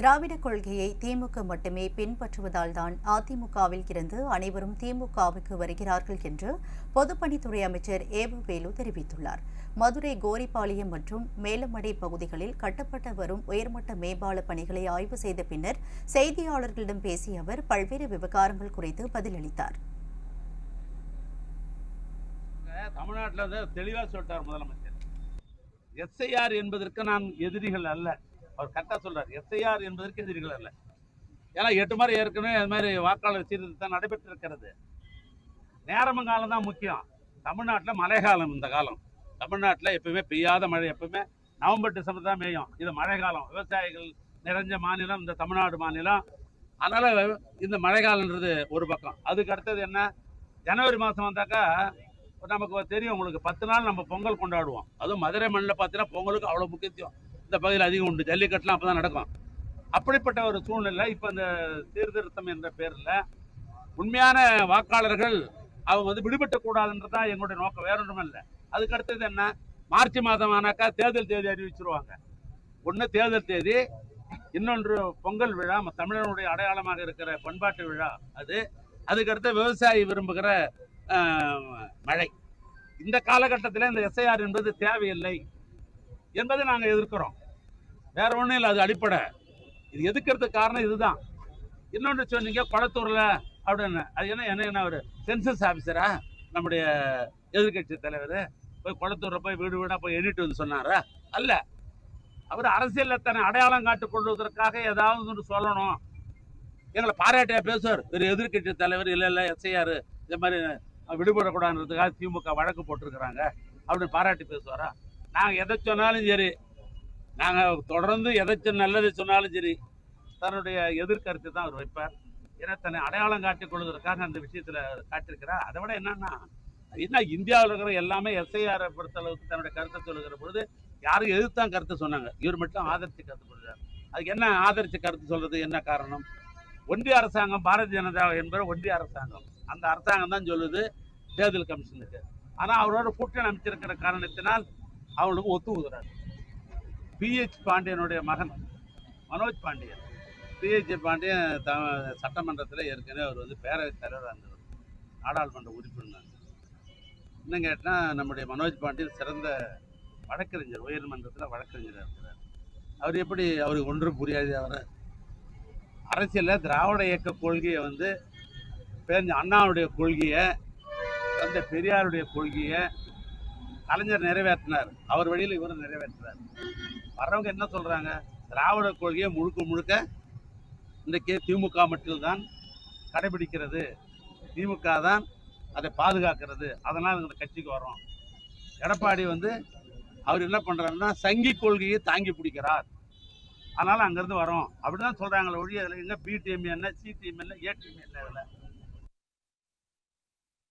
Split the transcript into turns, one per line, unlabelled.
திராவிட கொள்கையை திமுக மட்டுமே பின்பற்றுவதால் தான் அதிமுகவில் இருந்து அனைவரும் திமுகவுக்கு வருகிறார்கள் என்று பொதுப்பணித்துறை அமைச்சர் ஏவவேலு தெரிவித்துள்ளார் மதுரை கோரிப்பாளையம் மற்றும் மேலமடை பகுதிகளில் கட்டப்பட்டு வரும் உயர்மட்ட மேம்பால பணிகளை ஆய்வு செய்த பின்னர் செய்தியாளர்களிடம் பேசிய அவர் பல்வேறு விவகாரங்கள் குறித்து பதிலளித்தார்
தமிழ்நாட்டில் தெளிவாக சொல்லிட்டார் முதலமைச்சர் எஸ்ஐஆர் என்பதற்கு நான் எதிரிகள் அல்ல அவர் கரெக்டாக சொல்றார் எஸ்ஐஆர் என்பதற்கு எதிர்கள் அல்ல ஏன்னா எட்டு மாதிரி ஏற்கனவே அது மாதிரி வாக்காளர் சீர்திருத்தம் நடைபெற்றிருக்கிறது நேரமும் காலம் தான் முக்கியம் தமிழ்நாட்டில் மழை காலம் இந்த காலம் தமிழ்நாட்டில் எப்பவுமே பெய்யாத மழை எப்பவுமே நவம்பர் டிசம்பர் தான் மேயும் இது மழை காலம் விவசாயிகள் நிறைஞ்ச மாநிலம் இந்த தமிழ்நாடு மாநிலம் அதனால் இந்த மழை காலன்றது ஒரு பக்கம் அதுக்கு அடுத்தது என்ன ஜனவரி மாதம் வந்தாக்கா நமக்கு தெரியும் உங்களுக்கு பத்து நாள் நம்ம பொங்கல் கொண்டாடுவோம் அதுவும் மதுரை மண்ணில் பார்த்தீங்கன்னா பொங்கலுக்கு அவ்வளோ முக்கியத்துவம் இந்த பகுதியில் அதிகம் உண்டு ஜல்லிக்கட்டுலாம் அப்போ தான் நடக்கும் அப்படிப்பட்ட ஒரு சூழ்நிலை இப்போ அந்த சீர்திருத்தம் என்ற பேரில் உண்மையான வாக்காளர்கள் அவங்க வந்து விடுபட்டக்கூடாதுன்றது தான் எங்களுடைய நோக்கம் வேற ஒன்றும் இல்லை அதுக்கு அடுத்தது என்ன மார்ச் மாதம் ஆனாக்கா தேர்தல் தேதி அறிவிச்சிருவாங்க ஒன்று தேர்தல் தேதி இன்னொன்று பொங்கல் விழா தமிழனுடைய அடையாளமாக இருக்கிற பண்பாட்டு விழா அது அதுக்கடுத்து விவசாயி விரும்புகிற மழை இந்த காலகட்டத்தில் இந்த எஸ்ஐஆர் என்பது தேவையில்லை என்பதை நாங்கள் எதிர்க்கிறோம் வேற ஒன்றும் இல்லை அது அடிப்படை இது எதுக்கிறதுக்கு காரணம் இதுதான் இன்னொன்று சொன்னீங்க குளத்தூரில் அப்படின்னு அது என்ன என்ன என்ன ஒரு சென்சஸ் ஆஃபீஸரா நம்முடைய எதிர்கட்சி தலைவர் போய் குளத்தூரில் போய் வீடு வீடாக போய் எண்ணிட்டு வந்து சொன்னாரா அல்ல அவர் அரசியலில் தன்னை அடையாளம் காட்டுக் கொள்வதற்காக ஏதாவது ஒன்று சொல்லணும் எங்களை பாராட்டியா பேசுவார் ஒரு எதிர்கட்சி தலைவர் இல்லை இல்லை எஸ்ஐஆர் இந்த மாதிரி விடுபடக்கூடாதுன்றதுக்காக திமுக வழக்கு போட்டிருக்கிறாங்க அப்படின்னு பாராட்டி பேசுவாரா நாங்கள் எதை சொன்னாலும் சரி நாங்கள் தொடர்ந்து எதாச்சும் நல்லது சொன்னாலும் சரி தன்னுடைய எதிர்கருத்து தான் அவர் வைப்பார் ஏன்னா தன்னை அடையாளம் காட்டிக் கொள்வதற்காக அந்த விஷயத்தில் காட்டியிருக்கிறார் அதை விட என்னன்னா என்ன இந்தியாவில் இருக்கிற எல்லாமே எஸ்ஐஆரை பொறுத்த அளவுக்கு தன்னுடைய கருத்தை சொல்லுகிற பொழுது யாரும் எதிர்த்தான் கருத்தை சொன்னாங்க இவர் மட்டும் ஆதரித்து கருத்து கொள்கிறார் அதுக்கு என்ன ஆதரித்து கருத்து சொல்றது என்ன காரணம் ஒன்றிய அரசாங்கம் பாரதிய ஜனதா என்பது ஒன்றிய அரசாங்கம் அந்த அரசாங்கம் தான் சொல்லுது தேர்தல் கமிஷனுக்கு ஆனால் அவரோட கூட்டணி அமைச்சிருக்கிற காரணத்தினால் அவங்களுக்கு ஒத்துக்குகிறார் பிஹெச் பாண்டியனுடைய மகன் மனோஜ் பாண்டியன் பிஹெச் பாண்டியன் த சட்டமன்றத்தில் ஏற்கனவே அவர் வந்து பேரவைத் தலைவராக இருந்தவர் நாடாளுமன்ற உறுப்பினர் இன்னும் கேட்டால் நம்முடைய மனோஜ் பாண்டியன் சிறந்த வழக்கறிஞர் உயர்மன்றத்தில் வழக்கறிஞராக இருக்கிறார் அவர் எப்படி அவருக்கு ஒன்றும் புரியாது அவர் அரசியலில் திராவிட இயக்க கொள்கையை வந்து பேர் அண்ணாவுடைய கொள்கையை தந்தை பெரியாருடைய கொள்கையை கலைஞர் நிறைவேற்றினார் அவர் வழியில் இவரும் நிறைவேற்றினார் வர்றவங்க என்ன சொல்றாங்க திராவிட கொள்கையை முழுக்க முழுக்க இன்றைக்கு திமுக மட்டும்தான் கடைபிடிக்கிறது திமுக தான் அதை பாதுகாக்கிறது அதனால் இந்த கட்சிக்கு வரோம் எடப்பாடி வந்து அவர் என்ன பண்ணுறாருன்னா சங்கி கொள்கையை தாங்கி பிடிக்கிறார் அதனால் அங்கேருந்து வரோம் அப்படி தான் சொல்கிறாங்களே ஒழிய அதில் பிடிஎம் என்ன சிடிஎம் என்ன ஏடிஎம் என்ன